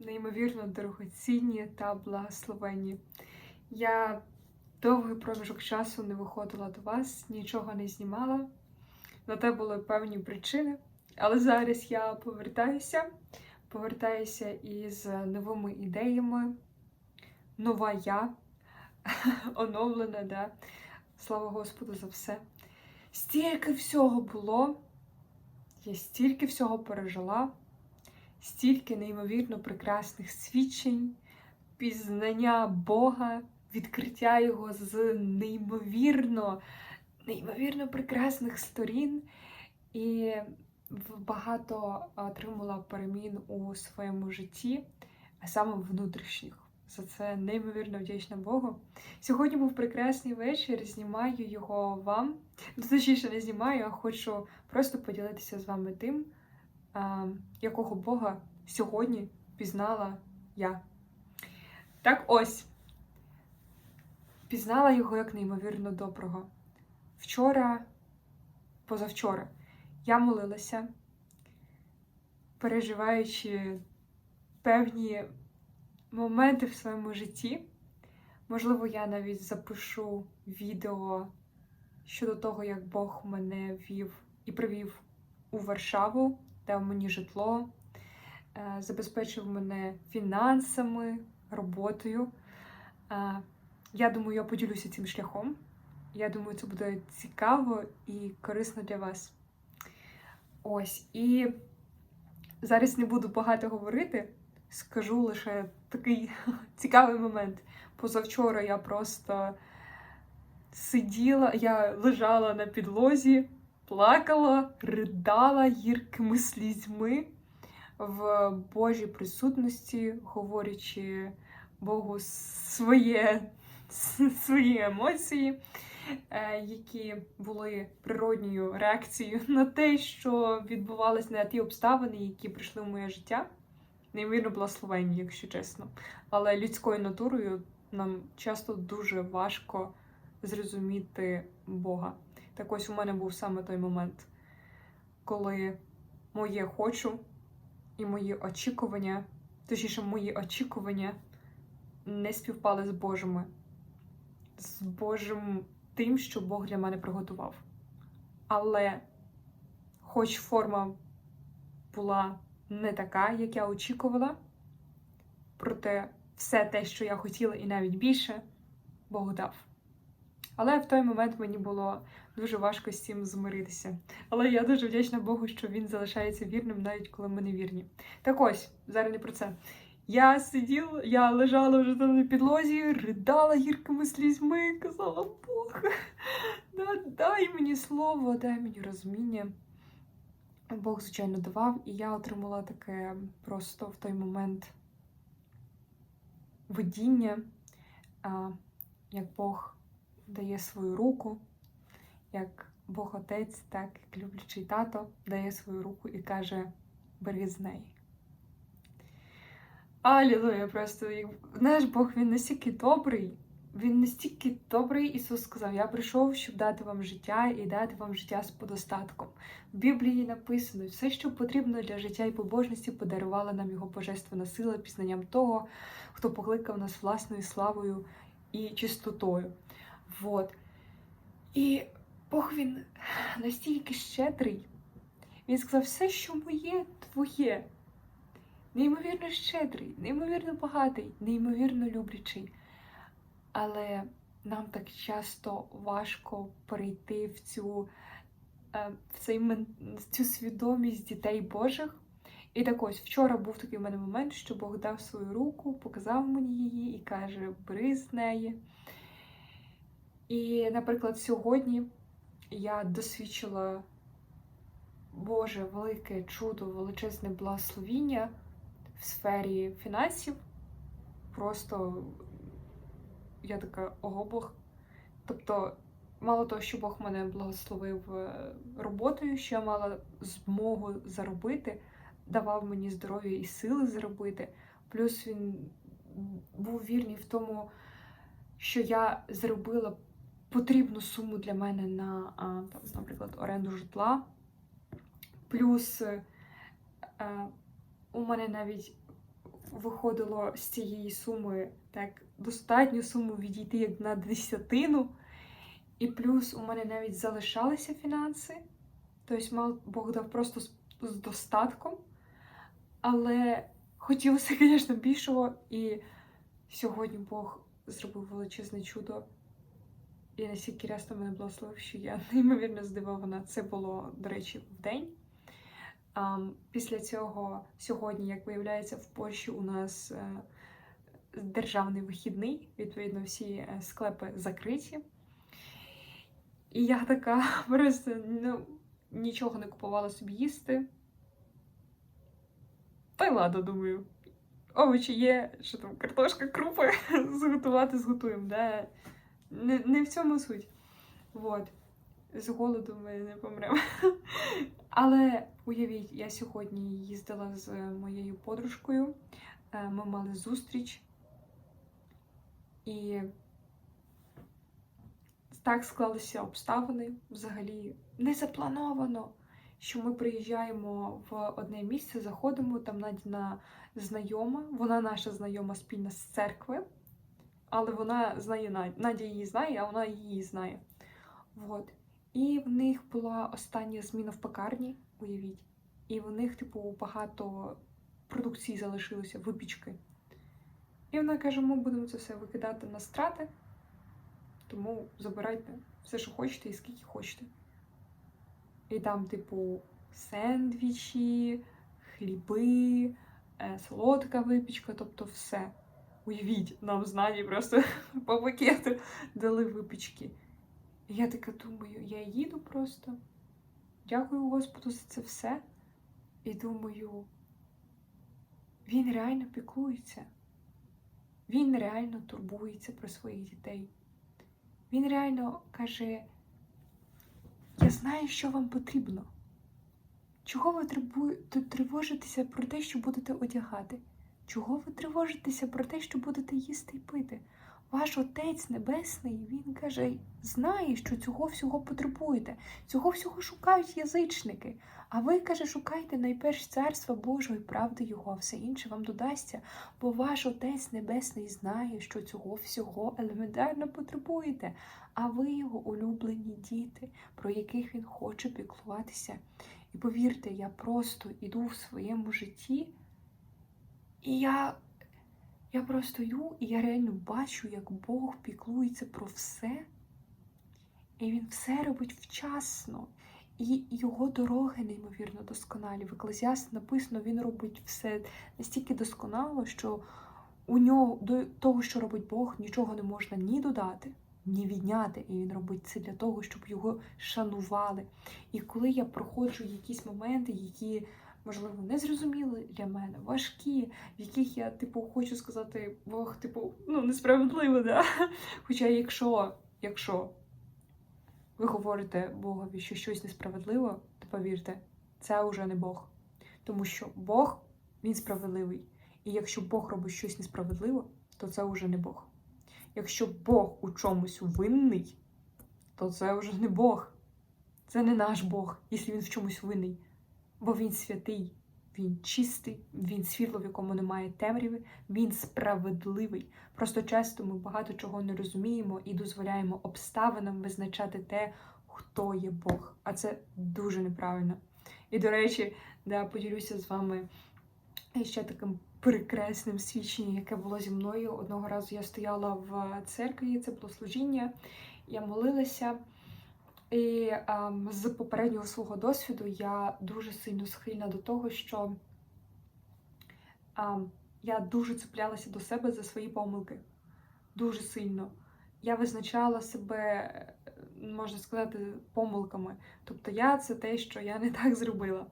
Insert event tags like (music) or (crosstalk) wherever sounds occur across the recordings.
неймовірно дорогоцінні та благословенні. Я довгий проміжок часу не виходила до вас, нічого не знімала. На те були певні причини. Але зараз я повертаюся, повертаюся із новими ідеями. Нова я, (laughs) оновлена, да. Слава Господу за все. Стільки всього було, я стільки всього пережила, стільки неймовірно прекрасних свідчень, пізнання Бога, відкриття Його з неймовірно, неймовірно прекрасних сторін. І багато отримала перемін у своєму житті, а саме внутрішніх. За це неймовірно вдячна Богу. Сьогодні був прекрасний вечір. Знімаю його вам. Ну, точніше, не знімаю, а хочу просто поділитися з вами тим, якого Бога сьогодні пізнала я. Так ось. Пізнала його як неймовірно доброго. Вчора, позавчора, я молилася, переживаючи певні моменти в своєму житті. Можливо, я навіть запишу відео щодо того, як Бог мене вів і привів у Варшаву, дав мені житло, е, забезпечив мене фінансами, роботою. Е, Я думаю, я поділюся цим шляхом. Я думаю, це буде цікаво і корисно для вас. Ось, і зараз не буду багато говорити, скажу лише такий (laughs) цікавий момент. Позавчора я просто сиділа, я лежала на підлозі, плакала, ридала гіркими слізьми в Божій присутності, говорячи Богу своє, свої емоції, е, які були природньою реакцією на те, що відбувалося на ті обставини, які прийшли в моє життя. Неймовірно благословенні, якщо чесно. Але людською натурою нам часто дуже важко зрозуміти Бога. Так ось у мене був саме той момент, коли моє хочу і мої очікування, точніше, мої очікування не співпали з Божими, з Божим тим, що Бог для мене приготував. Але, хоч форма була не така, як я очікувала, проте все те, що я хотіла, і навіть більше, Бог дав. Але в той момент мені було дуже важко з цим змиритися. Але я дуже вдячна Богу, що він залишається вірним, навіть коли ми не вірні. Так ось, зараз не про це. Я сиділа, я лежала вже там на підлозі, ридала гіркими слізьми, казала Бог, дай мені слово, дай мені розуміння. Бог, звичайно, давав, і я отримала таке просто в той момент видіння, як Бог дає свою руку, як Бог Отець, так як люблячий тато дає свою руку і каже: бери з неї. Алілуя, просто знаєш, Бог він настільки добрий. Він настільки добрий, Ісус сказав: Я прийшов, щоб дати вам життя і дати вам життя з подостатком. В Біблії написано, все, що потрібно для життя і побожності, подарувала нам його божественна сила, пізнанням того, хто покликав нас власною славою і чистотою. Вот. І Бог він настільки щедрий. Він сказав, все, що моє, твоє. Неймовірно щедрий, неймовірно багатий, неймовірно люблячий. Але нам так часто важко перейти в цю е, в цей, в цю свідомість дітей Божих. І так ось вчора був такий в мене момент, що Бог дав свою руку, показав мені її і каже: бери з неї. І, наприклад, сьогодні я досвідчила Боже велике чудо, величезне благословіння в сфері фінансів. Просто я така ого Бог. Тобто, мало того, що Бог мене благословив е, роботою, що я мала змогу заробити, давав мені здоров'я і сили заробити. Плюс він був вірний в тому, що я зробила потрібну суму для мене на, там, наприклад, оренду житла. Плюс е, у мене навіть виходило з цієї суми так достатню суму відійти як на десятину. І плюс у мене навіть залишалися фінанси. Тобто, мав Бог дав просто з, з достатком. Але хотілося, (laughs) звісно, більшого. І сьогодні Бог зробив величезне чудо. І настільки рясно мене благословив, що я (laughs) неймовірно здивована. Це було, до речі, в день. Після цього сьогодні, як виявляється, в Польщі у нас е, державний вихідний, відповідно, всі е, склепи закриті. І я така (laughs) просто ну, нічого не купувала собі їсти. Та й ладно, думаю. Овочі є, що там картошка, крупи (laughs) зготувати зготуємо. Да? Не, не в цьому суть. Вот. З голоду ми не помремо. (laughs) Але уявіть, я сьогодні їздила з моєю подружкою. Е, Ми мали зустріч. І так склалися обставини взагалі не заплановано, що ми приїжджаємо в одне місце, заходимо, там Надіна знайома, вона наша знайома спільна з церкви, але вона знає Надя. Надя її знає, а вона її знає. Вот. І в них була остання зміна в пекарні, уявіть. І в них, типу, багато продукції залишилося, випічки. І вона каже: ми будемо це все викидати на страти, тому забирайте все, що хочете, і скільки хочете. І там, типу, сендвічі, хліби, е, солодка випічка, тобто все. Уявіть, нам з Наді просто (laughs) по пакету дали випічки. І я така думаю, я їду просто. Дякую Господу за це все. І думаю, він реально піклується. Він реально турбується про своїх дітей. Він реально каже: Я знаю, що вам потрібно. Чого ви тривожитеся про те, що будете одягати? Чого ви тривожитеся про те, що будете їсти і пити? Ваш Отець Небесний, Він каже, знає, що цього всього потребуєте, цього всього шукають язичники. А ви, каже, шукайте найперш царства Божого і правди Його, все інше вам додасться, бо ваш Отець Небесний знає, що цього всього елементарно потребуєте, а ви його улюблені діти, про яких він хоче піклуватися. І повірте, я просто іду в своєму житті, і я. Я просто йду і я реально бачу, як Бог піклується про все, і Він все робить вчасно. І його дороги неймовірно досконалі. В Еклезіаст написано, він робить все настільки досконало, що у нього до того, що робить Бог, нічого не можна ні додати, ні відняти. І він робить це для того, щоб його шанували. І коли я проходжу якісь моменти, які можливо, незрозуміли для мене, важкі, в яких я, типу, хочу сказати, Бог, типу, ну, несправедливо, да? Хоча якщо, якщо ви говорите Богові, що щось несправедливо, то повірте, це вже не Бог. Тому що Бог, він справедливий. І якщо Бог робить щось несправедливо, то це вже не Бог. Якщо Бог у чомусь винний, то це вже не Бог. Це не наш Бог, якщо він в чомусь винний бо він святий, він чистий, він світло, в якому немає темряви, він справедливий. Просто часто ми багато чого не розуміємо і дозволяємо обставинам визначати те, хто є Бог. А це дуже неправильно. І, до речі, да, поділюся з вами ще таким прекрасним свідченням, яке було зі мною. Одного разу я стояла в церкві, це було служіння, я молилася. І ем, з попереднього свого досвіду я дуже сильно схильна до того, що ем, я дуже цеплялася до себе за свої помилки. Дуже сильно. Я визначала себе, можна сказати, помилками. Тобто я це те, що я не так зробила.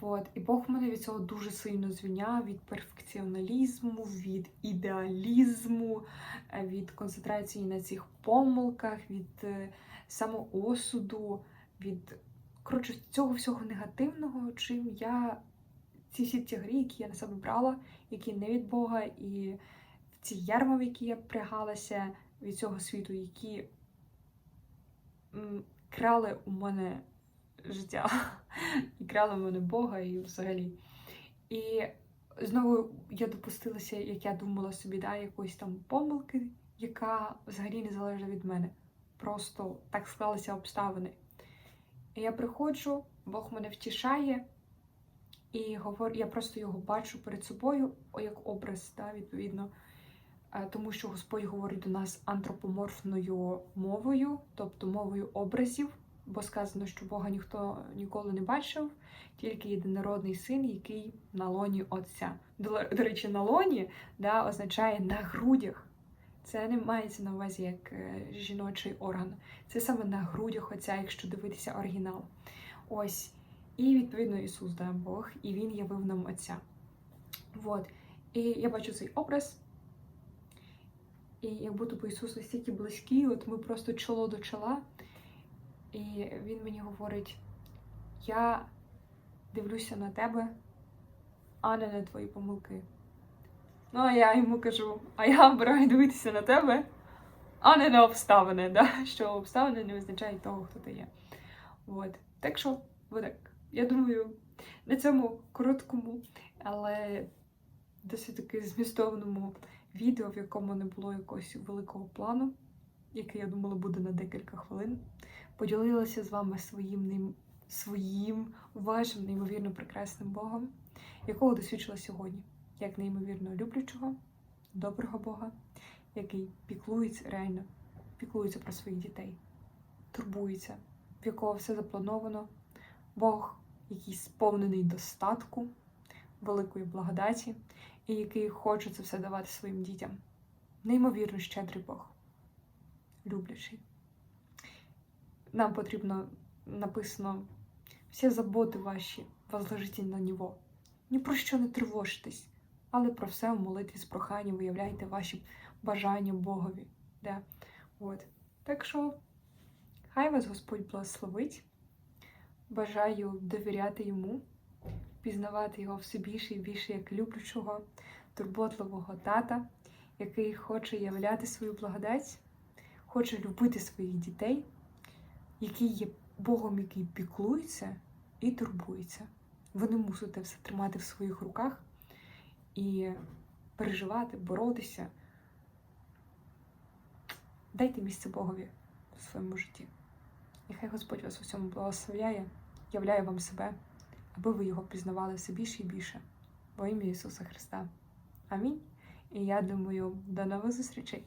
От. І Бог мене від цього дуже сильно звільняв від перфекціоналізму, від ідеалізму, від концентрації на цих помилках, від е, самоосуду, від коротше, цього всього негативного, чим я ці всі тягрі, які я на себе брала, які не від Бога, і ці ярма, в які я пригалася від цього світу, які крали у мене життя, (laughs) і крали в мене Бога і взагалі. І знову я допустилася, як я думала собі, да, якоїсь там помилки, яка взагалі не залежить від мене. Просто так склалися обставини. І я приходжу, Бог мене втішає, і говорю, я просто його бачу перед собою як образ, да, відповідно. Е, Тому що Господь говорить до нас антропоморфною мовою, тобто мовою образів, бо сказано, що Бога ніхто ніколи не бачив, тільки єдинородний син, який на лоні Отця. До речі, на лоні да, означає на грудях. Це не мається на увазі як е, жіночий орган. Це саме на грудях Отця, якщо дивитися оригінал. Ось. І відповідно Ісус да, Бог, і Він явив нам Отця. Вот. І я бачу цей образ. І як будто б Ісус настільки близький, от ми просто чоло до чола. І Він мені говорить: я дивлюся на тебе, а не на твої помилки. Ну, а я йому кажу, а я обираю дивитися на тебе, а не на обставини, да? (laughs) що обставини не визначають того, хто ти є. От. Так що, отак. Я думаю, на цьому короткому, але досить таки змістовному відео, в якому не було якогось великого плану, який я думала буде на декілька хвилин, поділилася з вами своїм своїм вашим неймовірно прекрасним Богом, якого досвідчила сьогодні, як неймовірно люблячого, доброго Бога, який піклується реально, піклується про своїх дітей, турбується, в якого все заплановано, Бог, який сповнений достатку, великої благодаті і який хоче це все давати своїм дітям. Неймовірно щедрий Бог, люблячий. Нам потрібно написано всі заботи ваші возложите на нього. Ні про що не тривожитесь, але про все в молитві з проханням виявляйте ваші бажання Богові. Да? От. Так що, хай вас Господь благословить. Бажаю довіряти йому пізнавати його все більше і більше як люблячого, турботливого тата, який хоче являти свою благодать, хоче любити своїх дітей, який є Богом, який піклується і турбується. Ви не мусите все тримати в своїх руках і переживати, боротися. Дайте місце Богові в своєму житті. Нехай Господь вас у всьому благословляє, являє вам себе аби ви його пізнавали все більше і більше. Во ім'я Ісуса Христа. Амінь. І я думаю, до нових зустрічей!